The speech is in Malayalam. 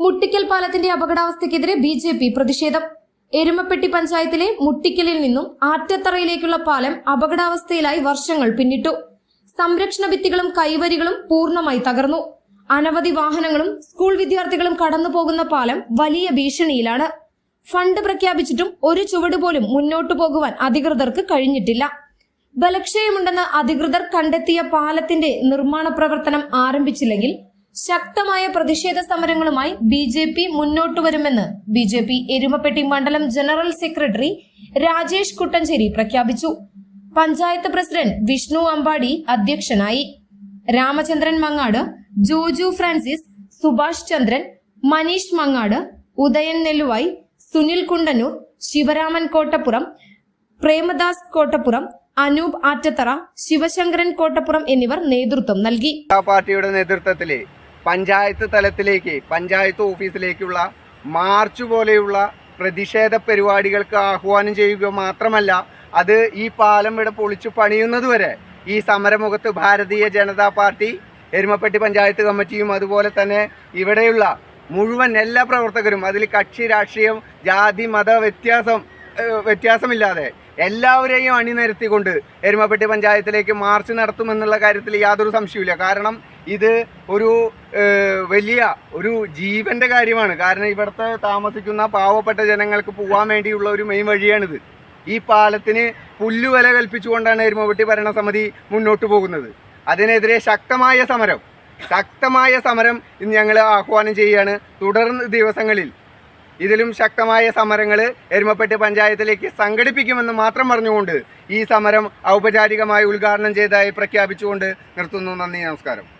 മുട്ടിക്കൽ പാലത്തിന്റെ അപകടാവസ്ഥയ്ക്കെതിരെ ബി ജെ പി പ്രതിഷേധം. എരുമപ്പെട്ടി പഞ്ചായത്തിലെ മുട്ടിക്കലിൽ നിന്നും ആറ്റത്തറയിലേക്കുള്ള പാലം അപകടാവസ്ഥയിലായി വർഷങ്ങൾ പിന്നിട്ടു. സംരക്ഷണ ഭിത്തികളും കൈവരികളും പൂർണമായി തകർന്നു. അനവധി വാഹനങ്ങളും സ്കൂൾ വിദ്യാർത്ഥികളും കടന്നു പോകുന്ന പാലം വലിയ ഭീഷണിയിലാണ്. ഫണ്ട് പ്രഖ്യാപിച്ചിട്ടും ഒരു ചുവട് പോലും മുന്നോട്ടു പോകുവാൻ അധികൃതർക്ക് കഴിഞ്ഞിട്ടില്ല. ബലക്ഷയമുണ്ടെന്ന് അധികൃതർ കണ്ടെത്തിയ പാലത്തിന്റെ നിർമ്മാണ പ്രവർത്തനം ആരംഭിച്ചില്ലെങ്കിൽ ശക്തമായ പ്രതിഷേധ സമരങ്ങളുമായി ബി ജെ പി മുന്നോട്ട് വരുമെന്ന് ബി ജെ പി എരുമപ്പെട്ടി മണ്ഡലം ജനറൽ സെക്രട്ടറി രാജേഷ് കുട്ടഞ്ചേരി പ്രഖ്യാപിച്ചു. പഞ്ചായത്ത് പ്രസിഡന്റ് വിഷ്ണു അമ്പാടി അധ്യക്ഷനായി. രാമചന്ദ്രൻ മങ്ങാട് ജോജു ഫ്രാൻസിസ് സുഭാഷ് ചന്ദ്രൻ മനീഷ് മങ്ങാട് ഉദയൻ നെല്ലുവായി സുനിൽ കുണ്ടന്നൂർ ശിവരാമൻ കോട്ടപ്പുറം പ്രേമദാസ് കോട്ടപ്പുറം അനൂപ് ആറ്റത്തറ ശിവശങ്കരൻ കോട്ടപ്പുറം എന്നിവർ നേതൃത്വം നൽകി. പാർട്ടിയുടെ നേതൃത്വത്തിൽ പഞ്ചായത്ത് തലത്തിലേക്ക് പഞ്ചായത്ത് ഓഫീസിലേക്കുള്ള മാർച്ച് പോലെയുള്ള പ്രതിഷേധ പരിപാടികൾക്ക് ആഹ്വാനം ചെയ്യുക മാത്രമല്ല അത് ഈ പാലം ഇവിടെ പൊളിച്ചു പണിയുന്നതുവരെ ഈ സമരമുഖത്ത് ഭാരതീയ ജനതാ പാർട്ടി എരുമപ്പെട്ടി പഞ്ചായത്ത് കമ്മിറ്റിയും അതുപോലെ തന്നെ ഇവിടെയുള്ള മുഴുവൻ എല്ലാ പ്രവർത്തകരും അതിൽ കക്ഷി രാഷ്ട്രീയം ജാതി മത വ്യത്യാസം വ്യത്യാസമില്ലാതെ എല്ലാവരെയും അണിനിരത്തിക്കൊണ്ട് എരുമപ്പെട്ടി പഞ്ചായത്തിലേക്ക് മാർച്ച് നടത്തുമെന്നുള്ള കാര്യത്തിൽ യാതൊരു സംശയവുമില്ല. കാരണം ഇത് ഒരു വലിയ ഒരു ജീവന്റെ കാര്യമാണ്. കാരണം ഇവിടുത്തെ താമസിക്കുന്ന പാവപ്പെട്ട ജനങ്ങൾക്ക് പോകാൻ വേണ്ടിയുള്ള ഒരു മെയിൻ വഴിയാണിത്. ഈ പാലത്തിന് പുല്ലുവില കൽപ്പിച്ചുകൊണ്ടാണ് എരുമവെട്ടി ഭരണസമിതി മുന്നോട്ട് പോകുന്നത്. അതിനെതിരെ ശക്തമായ സമരം. ശക്തമായ സമരം ഇന്ന് ഞങ്ങൾ ആഹ്വാനം ചെയ്യുകയാണ് തുടർന്ന് ദിവസങ്ങളിൽ. ഇതിലും ശക്തമായ സമരങ്ങൾ എരുമപ്പെട്ടി പഞ്ചായത്തിലേക്ക് സംഘടിപ്പിക്കുമെന്ന് മാത്രം പറഞ്ഞുകൊണ്ട് ഈ സമരം ഔപചാരികമായി ഉദ്ഘാടനം ചെയ്തതായി പ്രഖ്യാപിച്ചുകൊണ്ട് നിർത്തുന്നു. നന്ദി നമസ്കാരം.